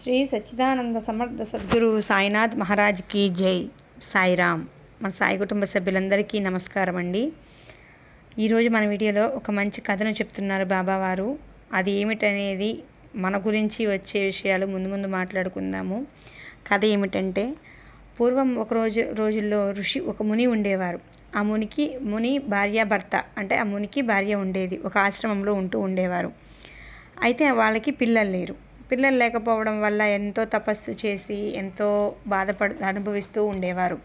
శ్రీ సచ్చిదానంద సమర్థ సద్గురు సాయినాథ్ మహారాజ్కి జై. సాయిరామ్. మన సాయి కుటుంబ సభ్యులందరికీ నమస్కారం అండి. ఈరోజు మన వీడియోలో ఒక మంచి కథను చెప్తున్నారు బాబావారు. అది ఏమిటనేది మన గురించి వచ్చే విషయాలు ముందు ముందు మాట్లాడుకుందాము. కథ ఏమిటంటే పూర్వం ఒక రోజు రోజుల్లో ఋషి ఒక ముని ఉండేవారు. ఆ మునికి ముని భార్య భర్త అంటే ఆ మునికి భార్య ఉండేది. ఒక ఆశ్రమంలో ఉంటూ ఉండేవారు. అయితే వాళ్ళకి పిల్లలు లేరు. పిల్లలు లేకపోవడం వల్ల ఎంతో తపస్సు చేసి ఎంతో బాధపడు అనుభవిస్తూ ఉండేవారు.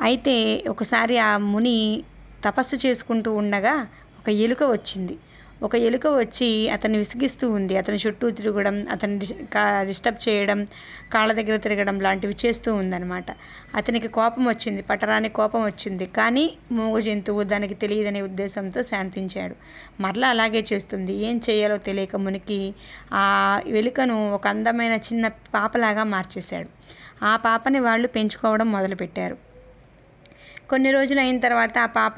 అయితే ఒకసారి ఆ ముని తపస్సు చేసుకుంటూ ఉండగా ఒక ఎలుక వచ్చింది. ఒక ఎలుక వచ్చి అతన్ని విసిగిస్తూ ఉంది. అతని చుట్టూ తిరగడం అతన్ని కా- డిస్టర్బ్ చేయడం కాళ్ళ దగ్గర తిరగడం లాంటివి చేస్తూ ఉందన్నమాట. అతనికి కోపం వచ్చింది పట్టరాని కోపం వచ్చింది. కానీ మూగ జంతువు దానికి తెలియదనే ఉద్దేశంతో శాంతించాడు. మరలా అలాగే చేస్తుంది. ఏం చేయాలో తెలియక మునికి ఆ ఎలుకను ఒక అందమైన చిన్న పాపలాగా మార్చేశాడు. ఆ పాపని వాళ్ళు పెంచుకోవడం మొదలుపెట్టారు. కొన్ని రోజులు అయిన తర్వాత ఆ పాప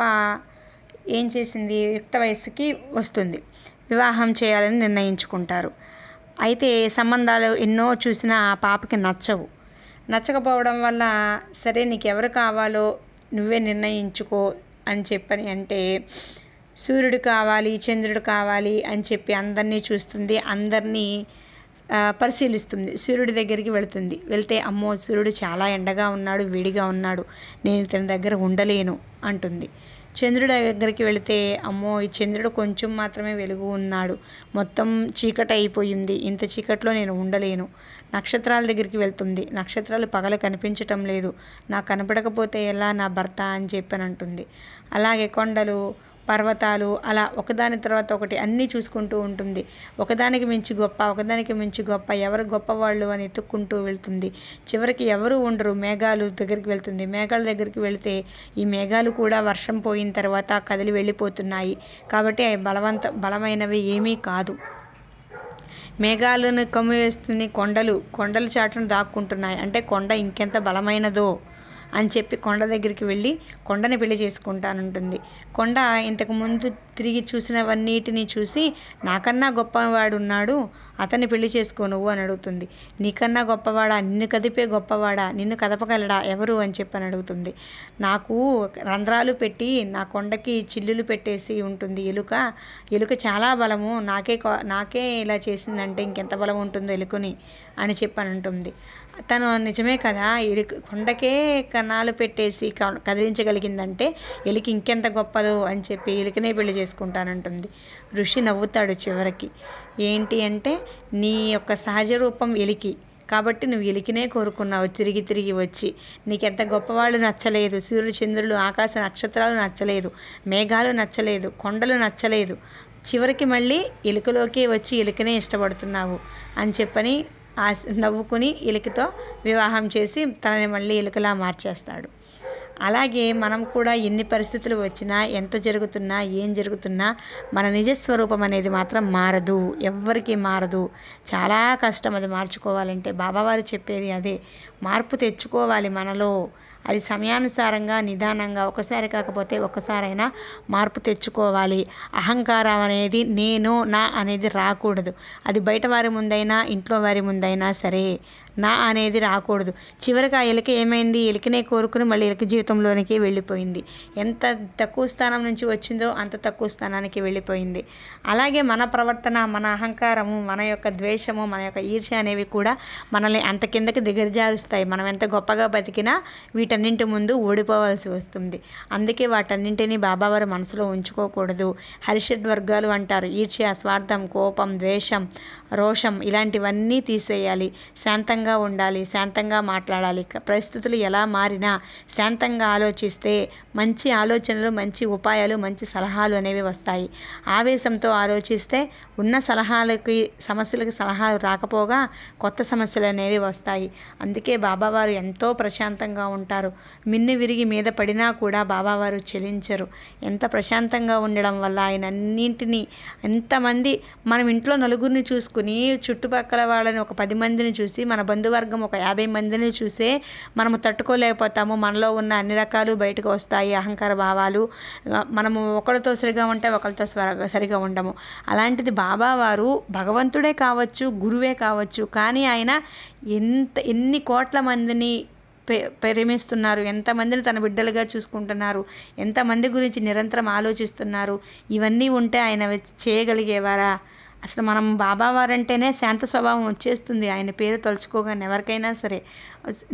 ఏం చేసింది? యుక్త వయస్సుకి వస్తుంది. వివాహం చేయాలని నిర్ణయించుకుంటారు. అయితే సంబంధాలు ఎన్నో చూసినా ఆ పాపకి నచ్చవు. నచ్చకపోవడం వల్ల సరే నీకు ఎవరు కావాలో నువ్వే నిర్ణయించుకో అని చెప్పని అంటే సూర్యుడు కావాలి చంద్రుడు కావాలి అని చెప్పి అందరినీ చూస్తుంది. అందరినీ పరిశీలిస్తుంది. సూర్యుడి దగ్గరికి వెళుతుంది. వెళ్తే అమ్మో సూర్యుడు చాలా ఎండగా ఉన్నాడు వేడిగా ఉన్నాడు. నేను ఇతని దగ్గర ఉండలేను అంటుంది. చంద్రుడి దగ్గరికి వెళితే అమ్మో ఈ చంద్రుడు కొంచెం మాత్రమే వెలుగు ఉన్నాడు. మొత్తం చీకటి అయిపోయింది ఇంత చీకట్లో నేను ఉండలేను. నక్షత్రాల దగ్గరికి వెళ్తుంది. నక్షత్రాలు పగల కనిపించటం లేదు. నాకు కనపడకపోతే ఎలా నా భర్త అని చెప్పని అంటుంది అలాగే కొండలు పర్వతాలు అలా ఒకదాని తర్వాత ఒకటి అన్నీ చూసుకుంటూ ఉంటుంది. ఒకదానికి మించి గొప్ప ఒకదానికి మించి గొప్ప ఎవరు గొప్పవాళ్ళు అని ఎత్తుక్కుంటూ వెళ్తుంది. చివరికి ఎవరు ఉండరు మేఘాలు దగ్గరికి వెళ్తుంది. మేఘాల దగ్గరికి వెళితే ఈ మేఘాలు కూడా వర్షం పోయిన తర్వాత కదిలి వెళ్ళిపోతున్నాయి. కాబట్టి అవి బలవంత బలమైనవి ఏమీ కాదు. మేఘాలను కమ్మివేస్తుంది కొండలు కొండల చాటును దాక్కుంటున్నాయి. అంటే కొండ ఇంకెంత బలమైనదో అని చెప్పి కొండ దగ్గరికి వెళ్ళి కొండని పెళ్ళి చేసుకుంటానంటుంది. కొండ ఇంతకు ముందు తిరిగి చూసినవన్నిటిని చూసి నాకన్నా గొప్పవాడు ఉన్నాడు అతన్ని పెళ్ళి చేసుకో నువ్వు అని అడుగుతుంది. నీకన్నా గొప్పవాడా నిన్ను కదిపే గొప్పవాడా నిన్ను కదపగలడా ఎవరు అని చెప్పి అని అడుగుతుంది. నాకు రంధ్రాలు పెట్టి నా కొండకి చిల్లులు పెట్టేసి ఉంటుంది ఎలుక. ఎలుక చాలా బలము నాకే నాకే ఇలా చేసిందంటే ఇంకెంత బలం ఉంటుందో ఎలుకని అని చెప్పి అని ఉంటుంది తను నిజమే కదా ఎలుక కొండకే కణాలు పెట్టేసి క- కదిలించగలిగిందంటే ఎలికి ఇంకెంత గొప్పదో అని చెప్పి ఎలికనే పెళ్ళి చేసుకుంటానంటుంది. ఋషి నవ్వుతాడు చివరికి. ఏంటి అంటే నీ యొక్క సహజ రూపం ఎలికి. కాబట్టి నువ్వు ఎలికినే కోరుకున్నావు తిరిగి తిరిగి వచ్చి. నీకెంత గొప్పవాళ్ళు నచ్చలేదు. సూర్యుడు చంద్రులు ఆకాశ నక్షత్రాలు నచ్చలేదు. మేఘాలు నచ్చలేదు. కొండలు నచ్చలేదు. చివరికి మళ్ళీ ఎలుకలోకి వచ్చి ఎలుకనే ఇష్టపడుతున్నావు అని చెప్పని నవ్వుకుని ఇలికతో వివాహం చేసి తనని మళ్ళీ ఇలుకలా మార్చేస్తాడు. అలాగే మనం కూడా ఎన్ని పరిస్థితులు వచ్చినా ఎంత జరుగుతున్నా ఏం జరుగుతున్నా మన నిజస్వరూపం అనేది మాత్రం మారదు. ఎవ్వరికీ మారదు. చాలా కష్టం అది మార్చుకోవాలంటే బాబావారు చెప్పేది అదే. మార్పు తెచ్చుకోవాలి మనలో. అది సమయానుసారంగా నిదానంగా ఒకసారి కాకపోతే ఒకసారైనా మార్పు తెచ్చుకోవాలి. అహంకారం అనేది నేను నా అనేది రాకూడదు. అది బయట వారి ముందైనా ఇంట్లో వారి ముందైనా సరే నా అనేది రాకూడదు. చివరికి ఆ ఎలుక ఏమైంది? ఎలికనే కోరుకుని మళ్ళీ ఇలక జీవితంలోనికి వెళ్ళిపోయింది. ఎంత తక్కువ స్థానం నుంచి వచ్చిందో అంత తక్కువ స్థానానికి వెళ్ళిపోయింది. అలాగే మన ప్రవర్తన మన అహంకారము మన యొక్క ద్వేషము మన యొక్క ఈర్ష్య అనేవి కూడా మనల్ని అంత కిందకి దిగజారుస్తాయి. మనం ఎంత గొప్పగా బతికినా వీటి వీటన్నింటి ముందు ఓడిపోవాల్సి వస్తుంది. అందుకే వాటన్నింటినీ బాబావారు మనసులో ఉంచుకోకూడదు. హరిషడ్ వర్గాలు అంటారు ఈర్ష్య స్వార్థం కోపం ద్వేషం రోషం ఇలాంటివన్నీ తీసేయాలి. శాంతంగా ఉండాలి శాంతంగా మాట్లాడాలి. పరిస్థితులు ఎలా మారినా శాంతంగా ఆలోచిస్తే మంచి ఆలోచనలు మంచి ఉపాయాలు మంచి సలహాలు అనేవి వస్తాయి. ఆవేశంతో ఆలోచిస్తే ఉన్న సలహాలకి సమస్యలకి సలహాలు రాకపోగా కొత్త సమస్యలు అనేవి వస్తాయి. అందుకే బాబావారు ఎంతో ప్రశాంతంగా ఉంటారు. ఉంటారు మిన్ను విరిగి మీద పడినా కూడా బాబావారు చెలించరు. ఎంత ప్రశాంతంగా ఉండడం వల్ల ఆయన అన్నింటినీ ఎంతమంది మనం ఇంట్లో నలుగురిని చూసుకుని చుట్టుపక్కల వాళ్ళని ఒక పది మందిని చూసి మన బంధువర్గం ఒక యాభై మందిని చూసే మనము తట్టుకోలేకపోతాము. మనలో ఉన్న అన్ని రకాలు బయటకు వస్తాయి. అహంకార భావాలు మనము ఒకరితో సరిగా ఉంటే ఒకరితో సరిగా ఉండము. అలాంటిది బాబావారు భగవంతుడే కావచ్చు గురువే కావచ్చు. కానీ ఆయన ఎంత ఎన్ని కోట్ల మందిని పె ప్రేమిస్తున్నారు. ఎంతమందిని తన బిడ్డలుగా చూసుకుంటున్నారు? ఎంతమంది గురించి నిరంతరం ఆలోచిస్తున్నారు? ఇవన్నీ ఉంటే ఆయన చేయగలిగేవారా? అసలు మనం బాబా వారంటేనే శాంత స్వభావం వచ్చేస్తుంది. ఆయన పేరు తలుచుకోగానే ఎవరికైనా సరే.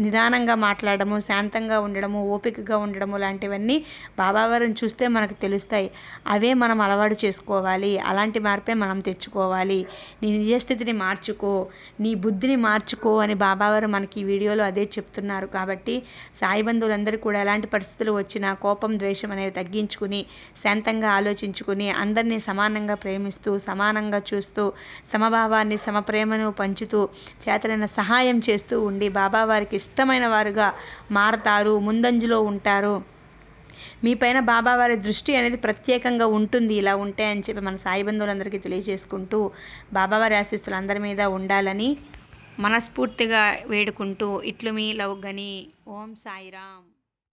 నిదానంగా మాట్లాడము శాంతంగా ఉండడము ఓపికగా ఉండడము లాంటివన్నీ బాబావారిని చూస్తే మనకు తెలుస్తాయి. అవే మనం అలవాటు చేసుకోవాలి. అలాంటి మార్పే మనం తెచ్చుకోవాలి. నీ నిజస్థితిని మార్చుకో నీ బుద్ధిని మార్చుకో అని బాబావారు మనకి ఈ వీడియోలో అదే చెప్తున్నారు. కాబట్టి సాయి బంధువులందరూ కూడా ఎలాంటి పరిస్థితులు వచ్చినా కోపం ద్వేషం అనేవి తగ్గించుకుని శాంతంగా ఆలోచించుకుని అందరినీ సమానంగా ప్రేమిస్తూ సమానంగా చూస్తూ సమభావాన్ని సమప్రేమను పంచుతూ చేతనైన సహాయం చేస్తూ ఉండి బాబావారి వారికి ఇష్టమైన వారుగా మారతారు ముందంజలో ఉంటారు. మీ పైన బాబా వారి దృష్టి అనేది ప్రత్యేకంగా ఉంటుంది ఇలా ఉంటే అని చెప్పి మన సాయి బంధువులందరికీ తెలియజేసుకుంటూ బాబావారి ఆశీస్సులు అందరి మీద ఉండాలని మనస్ఫూర్తిగా వేడుకుంటూ ఇట్లు మీ లవ్ గని. ఓం సాయిరామ్.